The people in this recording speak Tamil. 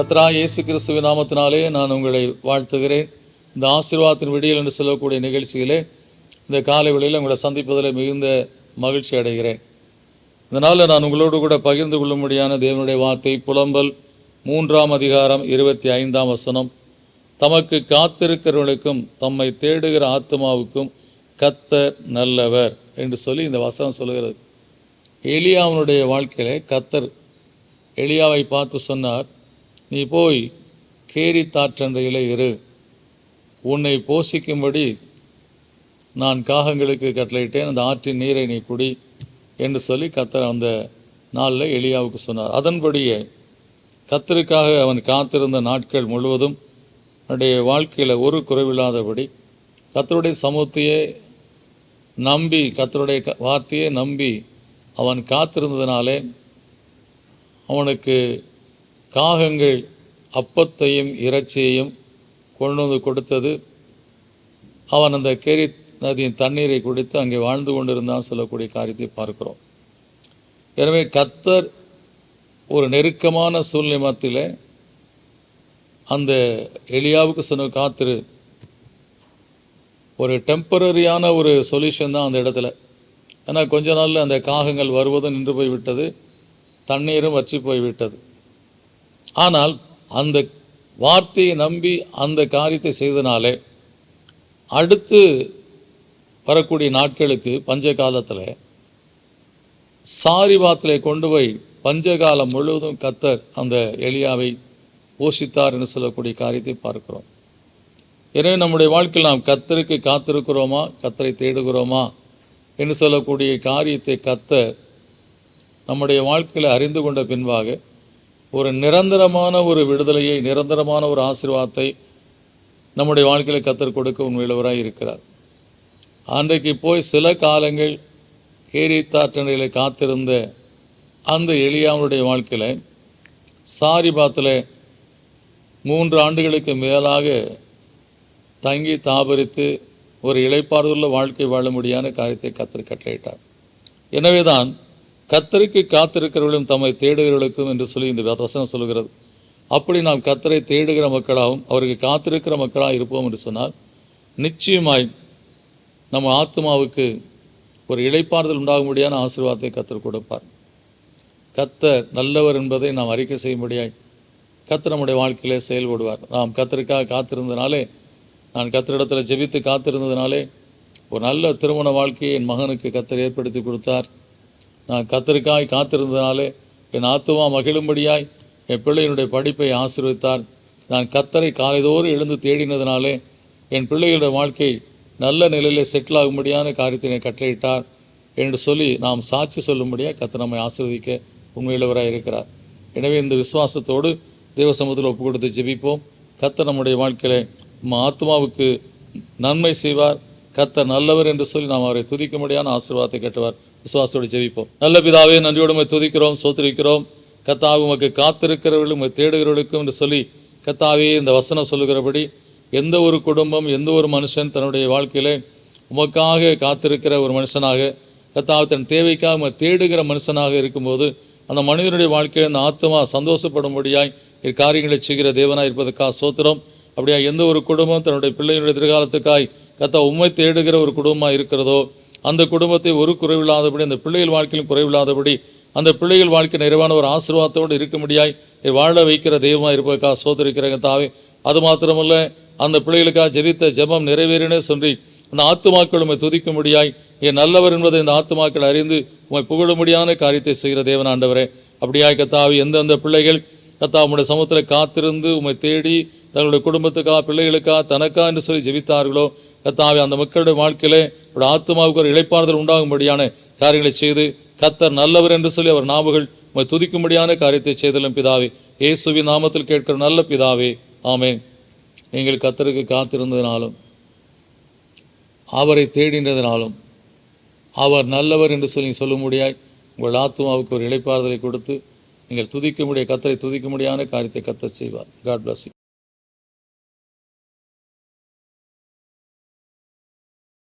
கத்ரா இயேசு கிறிஸ்துவின் நாமத்தினாலே நான் உங்களை வாழ்த்துகிறேன். இந்த ஆசீர்வாதத்தின் விடியல் என்று சொல்லக்கூடிய நிகழ்ச்சியிலே இந்த காலை வேளையில் உங்களை சந்திப்பதில் மிகுந்த மகிழ்ச்சி அடைகிறேன். இதனால் நான் உங்களோடு கூட பகிர்ந்து கொள்ளும்படியான தேவனுடைய வார்த்தை புலம்பல் மூன்றாம் அதிகாரம் இருபத்தி ஐந்தாம் வசனம். தமக்கு காத்திருக்கிறவர்களுக்கும் தம்மை தேடுகிற ஆத்மாவுக்கும் கத்தர் நல்லவர் என்று சொல்லி இந்த வசனம் சொல்லுகிறது. எலியாவனுடைய வாழ்க்கையிலே கத்தர் எலியாவை பார்த்து சொன்னார் நீ போய் கேரி தாற்றண்டையிலே இரு. உன்னை போஷிக்கும்படி நான் காகங்களுக்கு கட்டளையிட்டேன். அந்த ஆற்றின் நீரை நீ குடி என்று சொல்லி கத்தர் அந்த நாளில் எலியாவுக்கு சொன்னார். அதன்படியே கத்தருக்காக அவன் காத்திருந்த நாட்கள் முழுவதும் அவனுடைய வாழ்க்கையில் ஒரு குறைவில்லாதபடி கத்தருடைய சமூகத்தையே நம்பி கத்தருடைய க- வார்த்தையை நம்பி அவன் காத்திருந்ததினாலே அவனுக்கு காகங்கள் அப்பத்தையும் இறைச்சியையும் கொண்டு வந்து கொடுத்தது. அவன் அந்த கேரி நதியின் தண்ணீரை குடித்து அங்கே வாழ்ந்து கொண்டிருந்தான் சொல்லக்கூடிய காரியத்தை பார்க்கிறோம். எனவே கத்தர் ஒரு நெருக்கமான சூழ்நிலை மத்தியில் அந்த எளியாவுக்கு சொன்ன காத்திரு. ஒரு டெம்பரரியான ஒரு சொல்யூஷன் தான் அந்த இடத்துல. ஏன்னா கொஞ்ச நாளில் அந்த காகங்கள் வருவதும் நின்று போய்விட்டது தண்ணீரும் வற்றி போய்விட்டது. ஆனால் அந்த வார்த்தையை நம்பி அந்த காரியத்தை செய்தனாலே அடுத்து வரக்கூடிய நாட்களுக்கு பஞ்ச காலத்தில் சாரிபாத்திலே கொண்டு போய் பஞ்சகாலம் முழுவதும் கத்தர் அந்த எளியாவை போஷித்தார் என்று சொல்லக்கூடிய காரியத்தை பார்க்கிறோம். எனவே நம்முடைய வாழ்க்கையில் நாம் கத்தருக்கு காத்திருக்கிறோமா? கத்தரை தேடுகிறோமா? என்று சொல்லக்கூடிய காரியத்தை கத்த நம்முடைய வாழ்க்கையில் அறிந்து கொண்ட பின்பாக ஒரு நிரந்தரமான ஒரு விடுதலையை நிரந்தரமான ஒரு ஆசீர்வாதத்தை நம்முடைய வாழ்க்கையில் கத்தர் கொடுக்க உண்மையிலவராக இருக்கிறார். அன்றைக்கு போய் சில காலங்கள் கேரித்தாற்றணையில் காத்திருந்த அந்த எளியாவுடைய வாழ்க்கையில் சாரிபாத்தில் மூன்று ஆண்டுகளுக்கு மேலாக தங்கி தாபரித்து ஒரு இளைப்பாறுதலுள்ள வாழ்க்கை வாழும்படியான காரியத்தை கத்தர் கட்டளையிட்டார். எனவேதான் கத்தருக்கு காத்திருக்கிறவர்களும் தம்மை தேடுகிறவர்களுக்கும் என்று சொல்லி இந்த வசனம் சொல்கிறது அப்படி நாம் கத்தரை தேடுகிற மக்களாகவும் அவருக்கு காத்திருக்கிற மக்களாக இருப்போம் என்று சொன்னால் நிச்சயமாய் நம்ம ஆத்மாவுக்கு ஒரு இழைப்பாறுதல் உண்டாகும்படியான ஆசீர்வாதத்தை கத்தர் கொடுப்பார். கத்தர் நல்லவர் என்பதை நாம் அறிக்கை செய்யும்படியாய் கத்தர் நம்முடைய வாழ்க்கையிலே செயல்படுவார். நாம் கத்தருக்காக காத்திருந்தனாலே நான் கத்தரிடத்தில் ஜெபித்து காத்திருந்ததினாலே ஒரு நல்ல திருமண வாழ்க்கையை என் மகனுக்கு கத்தர் ஏற்படுத்தி கொடுத்தார். நான் கத்தருக்காய் காத்திருந்ததினாலே என் ஆத்துமா மகிழும்படியாய் என் பிள்ளையினுடைய படிப்பை ஆசீர்வித்தார் நான் கத்தரை காலைதோறும் எழுந்து தேடினதினாலே என் பிள்ளைகளுடைய வாழ்க்கை நல்ல நிலையிலே செட்டில் ஆகும்படியான காரியத்தினை கட்டளையிட்டார் என்று சொல்லி நாம் சாட்சி சொல்லும்படியாக கத்தர் நம்மை ஆசீர்வதிக்க உண்மையுள்ளவராக இருக்கிறார். எனவே இந்த விசுவாசத்தோடு தேவ சமூகத்தில் ஒப்பு கொடுத்து ஜெபிப்போம். கத்தர் நம்முடைய வாழ்க்கையில் நம்ம ஆத்மாவுக்கு நன்மை செய்வார். கத்தர் நல்லவர் என்று சொல்லி நாம் அவரை துதிக்கும்படியான ஆசீர்வாதத்தை கட்டுவார். விசுவாசோடு ஜெபிப்போம். நல்ல பிதாவே நன்றியோடு துதிக்கிறோம் சோத்திருக்கிறோம். கத்தாவு உமக்கு காத்திருக்கிறவர்களும் உம்மை தேடுகிறவர்களுக்கும் என்று சொல்லி கத்தாவே இந்த வசனம் சொல்லுகிறபடி எந்த ஒரு குடும்பம் எந்த ஒரு மனுஷன் தன்னுடைய வாழ்க்கையிலே உமக்காக காத்திருக்கிற ஒரு மனுஷனாக கத்தாவு தன் தேவைக்காக உம்மை தேடுகிற மனுஷனாக இருக்கும்போது அந்த மனிதனுடைய வாழ்க்கையில் அந்த ஆத்மா சந்தோஷப்படும்படியாய் இக்காரியங்களை செய்கிற தேவனாய் இருப்பதற்காக சோத்திரம். அப்படியா எந்த ஒரு குடும்பம் தன்னுடைய பிள்ளையினுடைய எதிர்காலத்துக்காய் கத்தா உண்மை தேடுகிற ஒரு குடும்பமாக இருக்கிறதோ அந்த குடும்பத்தை ஒரு குறைவில்லாதபடி அந்த பிள்ளைகள் வாழ்க்கையிலும் குறைவில்லாதபடி அந்த பிள்ளைகள் வாழ்க்கை நிறைவான ஒரு ஆசீர்வாதத்தோடு இருக்கும்படியாய் வாழ வைக்கிற தெய்வமாக இருப்பதற்காக சோதரிக்கிற தாவே. அது மாத்திரமல்ல அந்த பிள்ளைகளுக்காக ஜெபித்த ஜெபம் நிறைவேறினே சொல்லி அந்த ஆத்துமாக்கள் உம்மை துதிக்கும்படியாய் என் நல்லவர் என்பதை இந்த ஆத்துமாக்கள் அறிந்து உம்மை புகழும்படியான காரியத்தை செய்கிற தேவன் ஆண்டவரே. அப்படியாய் கத்தாவி எந்தெந்த பிள்ளைகள் கத்தா உம்முடைய சமூகத்தில் காத்திருந்து உண்மை தேடி தங்களுடைய குடும்பத்துக்கா பிள்ளைகளுக்கா தனக்கா என்று சொல்லி ஜெபித்தார்களோ கத்தாவே அந்த மக்களுடைய வாழ்க்கையிலே ஒரு ஆத்மாவுக்கு ஒரு இழைப்பாறுதல் உண்டாகும்படியான காரியங்களை செய்து கத்தர் நல்லவர் என்று சொல்லி அவர் நாவுகள் உம்மை துதிக்கும்படியான காரியத்தை செய்தலும் பிதாவே. இயேசுவின் நாமத்தில் கேட்கிற நல்ல பிதாவே ஆமே நீங்கள் கத்தருக்கு காத்திருந்ததினாலும் அவரை தேடினதினாலும் அவர் நல்லவர் என்று சொல்லி சொல்லும்படியாய் உங்கள் ஆத்மாவுக்கு ஒரு இழைப்பாறுதலை கொடுத்து நீங்கள் துதிக்க முடிய கத்தரை துதிக்க முடியாத காரியத்தை கத்தர் செய்வார். God plus